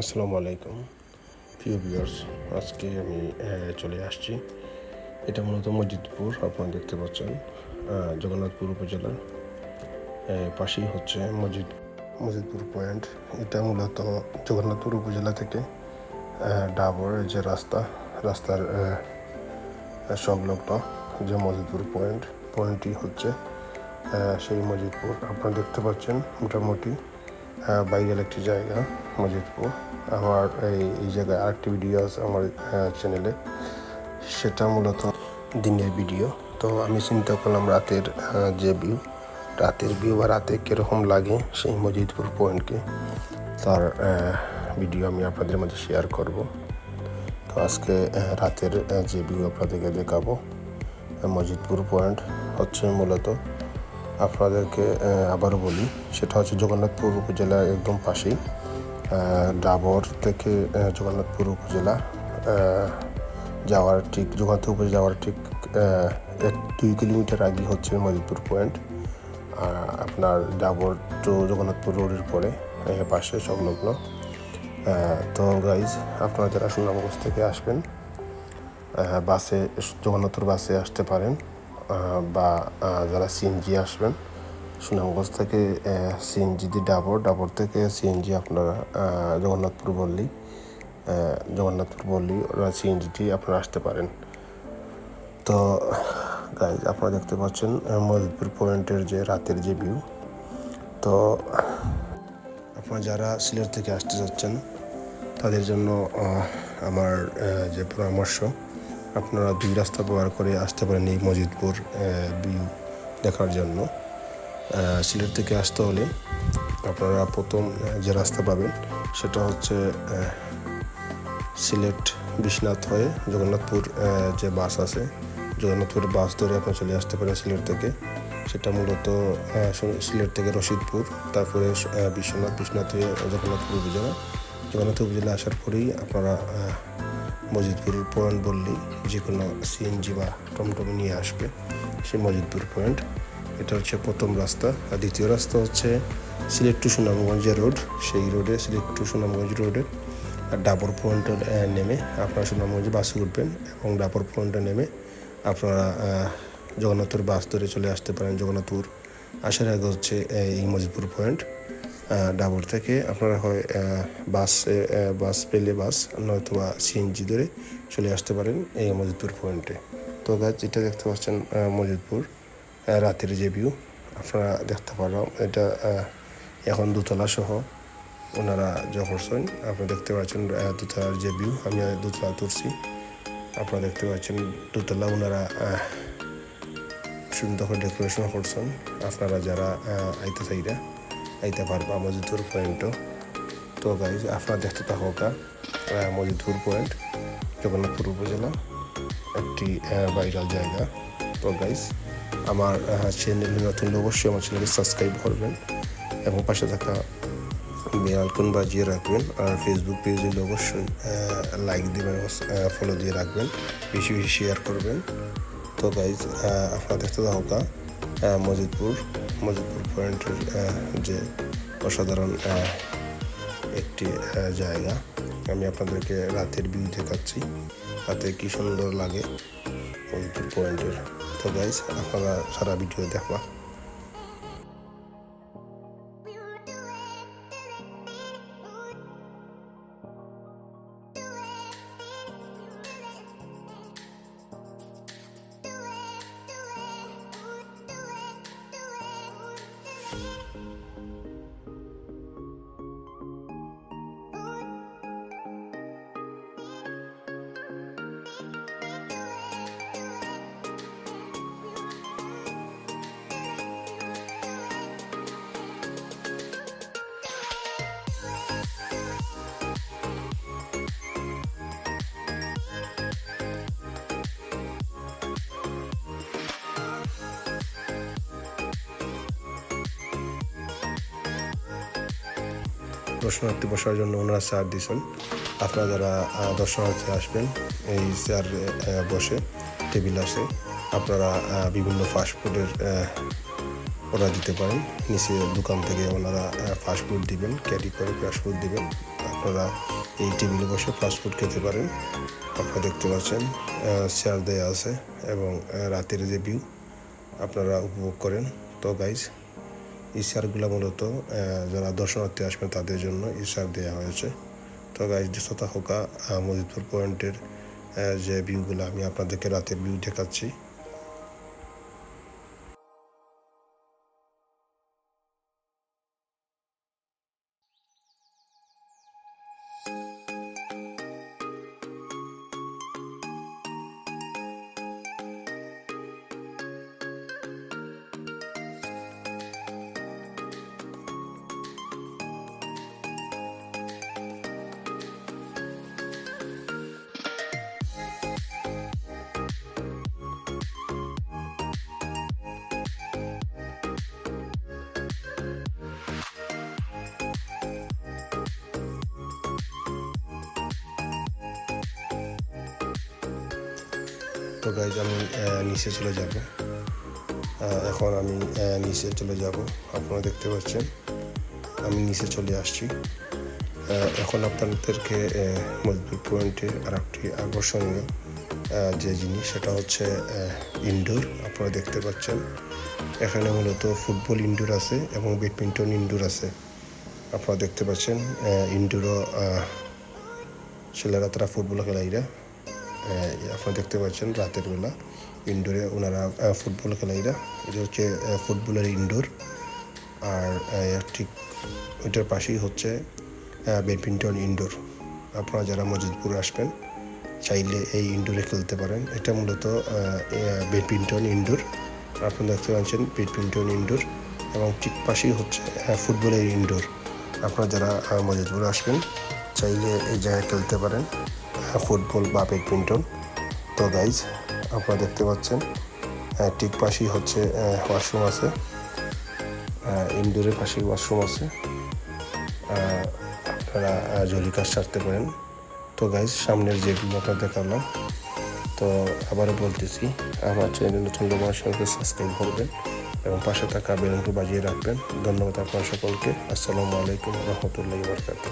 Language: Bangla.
আসসালামু আলাইকুম। প্রিয় ভিউয়ার্স আজকে আমি চলে আসছি। এটা মূলত মসজিদপুর আপনারা দেখতে পাচ্ছেন। জগন্নাথপুর উপজেলার পাশেই হচ্ছে মসজিদ মসজিদপুর পয়েন্ট। এটা মূলত জগন্নাথপুর উপজেলা থেকে আহ, ডাবরের যে রাস্তা রাস্তার সংলগ্ন যে মসজিদপুর পয়েন্ট পয়েন্টটি হচ্ছে সেই মসজিদপুর। আপনারা দেখতে পাচ্ছেন মোটামুটি আহ, বাইরের একটি জায়গা মজিদপুর। আমার এই এই জায়গায় আরেকটি ভিডিও আছে আমার চ্যানেলে সেটা মূলত দিনের ভিডিও তো আমি চিন্তা করলাম রাতের যে ভিউ রাতের ভিউ বা রাতে কীরকম লাগে সেই মসজিদপুর পয়েন্টকে তার ভিডিও আমি আপনাদের মাঝে শেয়ার করব। তো আজকে রাতের যে ভিউ আপনাদেরকে দেখাবো মজিদপুর পয়েন্ট হচ্ছে মূলত আপনাদেরকে আবারও বলি, সেটা হচ্ছে জগন্নাথপুর উপজেলার একদম পাশেই। ডাবর থেকে জগন্নাথপুর উপজেলা যাওয়ার ঠিক, জগন্নাথপুর উপজেলা যাওয়ার ঠিক এক, দুই কিলোমিটার আগে হচ্ছে মজিদপুর পয়েন্ট। আপনার ডাবর টু জগন্নাথপুর রোডের পরে পাশে সংলগ্ন। তো গাইজ আপনারা যারা সুনামগঞ্জ থেকে আসবেন বাসে, জগন্নাথপুর বাসে আসতে পারেন। বা যারা সিএনজি আসবেন সুনামগঞ্জ থেকে সিএনজি দিয়ে ডাবর। ডাবর থেকে সিএনজি আপনারা জগন্নাথপুর বললেই আহ, জগন্নাথপুর বললি ওরা সিএনজিটি আপনারা আসতে পারেন। তো গাইজ আপনারা দেখতে পাচ্ছেন মজিদপুর পয়েন্টের যে রাতের যে ভিউ তো আপনারা যারা সিলেট থেকে আসতে চাচ্ছেন তাদের জন্য আমার যে পরামর্শ আপনারা দুই রাস্তা ব্যবহার করে আসতে পারেন এই মজিদপুর ভিউ দেখার জন্য। সিলেট থেকে আসতে হলে আপনারা প্রথম যে রাস্তা পাবেন সেটা হচ্ছে সিলেট বিশ্বনাথ হয়ে জগন্নাথপুর যে বাস আছে, জগন্নাথপুরের বাস ধরে আপনারা চলে আসতে পারেন সিলেট থেকে। সেটা মূলত সিলেট থেকে রশিদপুর, তারপরে বিশ্বনাথ বিশ্বনাথ হয়ে জগন্নাথপুর উপজেলা। জগন্নাথপুর উপজেলা আসার পরেই আপনারা আহ, মজিদপুর পয়েন্ট বললেই যে কোনো সিএনজি বা টমটম নিয়ে আসবে সেই মজিদপুর পয়েন্ট। এটা হচ্ছে প্রথম রাস্তা। আর দ্বিতীয় রাস্তা হচ্ছে সিলেট টু সুনামগঞ্জ রোড। সেই রোডে সিলেট টু সুনামগঞ্জ রোডে। আর ডাবর পয়েন্টে নেমে আপনারা সুনামগঞ্জে বাসে উঠবেন এবং ডাবর পয়েন্টে নেমে আপনারা জগন্নাথপুর বাস ধরে চলে আসতে পারেন জগন্নাথপুর। আসার আগে হচ্ছে এই মজিদপুর পয়েন্ট। ডাবর থেকে আপনারা হয় বাসে বাস পেলে বাস, নয়তোবা সিএনজি ধরে চলে আসতে পারেন এই মজিদপুর পয়েন্টে। তো গাছ যেটা দেখতে পাচ্ছেন মজিদপুর রাতের যে ভিউ আপনারা দেখতে পারলাম এটা এখন দোতলা সহ ওনারা যা করছেন, আপনারা দেখতে পাচ্ছেন দোতলার যে ভিউ আমি দোতলা তুলছি, আপনারা দেখতে পাচ্ছেন দোতলা ওনারা সুন্দর করে ডেকোরেশন করছেন, আপনারা যারা আইতে চাইরা আইতে পারবা মজিদুর পয়েন্টও তো গাইজ আপনারা দেখতে থাকা মজিদুর পয়েন্ট জগন্নাথপুর উপজেলা, একটি ভাইরাল জায়গা। তো গাইজ আমার চ্যানেলে নতুন অবশ্যই আমার চ্যানেলকে সাবস্ক্রাইব করবেন এবং পাশে থাকা বেল আইকন বাজিয়ে রাখবেন আর ফেসবুক পেজে হলে অবশ্যই লাইক দেবেন ফলো দিয়ে রাখবেন বেশি বেশি শেয়ার করবেন তো গাইজ আপনারা দেখতে থাকা মজিদপুর মজিদপুর পয়েন্টের যে অসাধারণ একটি জায়গা। আমি আপনাদেরকে রাতের ভিউ দেখাচ্ছি। রাতে কী সুন্দর লাগে মজিবপুর পয়েন্টের। তো গাইস আপনারা সারা ভিডিও দেখবা। Bye. দর্শনার্থী বসার জন্য ওনারা চেয়ার দিয়েছেন। আপনারা যারা দর্শনার্থী আসবেন, এই চেয়ারে বসে, টেবিল আছে, আপনারা বিভিন্ন ফাস্টফুডের অর্ডার দিতে পারেন। নিচে দোকান থেকে ওনারা ফাস্টফুড দিবেন ক্যারি করে ফাস্টফুড দিবেন। আপনারা এই টেবিলে বসে ফাস্টফুড খেতে পারেন। আপনারা দেখতে পাচ্ছেন চেয়ার দেওয়া আছে এবং রাতের যে ভিউ আপনারা উপভোগ করেন। তো গাইজ এই চেয়ারগুলো মূলত যারা দর্শনার্থী আসবেন তাদের জন্য ইশার দেওয়া হয়েছে। তো গাইজ হোকা মজিদপুর পয়েন্টের যে ভিউগুলো আমি আপনাদেরকে রাতের ভিউ দেখাচ্ছি। তো গাইজ আমি নিচে চলে যাব। এখন আমি নিচে চলে যাব। আপনারা দেখতে পাচ্ছেন, আমি নিচে চলে আসছি। এখন আপনাদেরকে মজবুত পয়েন্টে আর একটি আকর্ষণীয় যে জিনিস, সেটা হচ্ছে ইনডোর আপনারা দেখতে পাচ্ছেন। এখানে মূলত ফুটবল ইনডোর আছে এবং ব্যাডমিন্টন ইনডোর আছে। আপনারা দেখতে পাচ্ছেন ইনডোরও ছেলেরা তারা ফুটবল খেলাইরা আপনারা দেখতে পাচ্ছেন রাতের বেলা ইনডোরে ওনারা ফুটবল খেলাইরা এটা এটা হচ্ছে ফুটবলের ইনডোর আর ঠিক ওইটার পাশেই হচ্ছে ব্যাডমিন্টন ইনডোর আপনারা যারা মজিদপুরে আসবেন, চাইলে এই ইনডোরে খেলতে পারেন। এটা মূলত ব্যাডমিন্টন ইনডোর আপনারা দেখতে পাচ্ছেন ব্যাডমিন্টন ইনডোর এবং ঠিক পাশেই হচ্ছে ফুটবলের ইনডোর আপনারা যারা মজিদপুরে আসবেন, চাইলে এই জায়গায় খেলতে পারেন। ফুটবল বা ব্যাডমিন্টন। তো গাইজ আপনারা দেখতে পাচ্ছেন ঠিক পাশেই হচ্ছে ওয়াশরুম আছে। ইনডোরের পাশেই ওয়াশরুম আছে। আপনারা জলি কাজ সারতে পারেন। তো গাইজ সামনের যেগুলো আপনার দেখালাম, তো আবারও বলতেছি, আমার চ্যানেল নতুন সঙ্গে সাবস্ক্রাইব করবেন এবং পাশে থাকা বেলুনটি বাজিয়ে রাখবেন। ধন্যবাদ আপনার সকলকে। আসসালামু আলাইকুম রহমতুল্লাহ বরকাত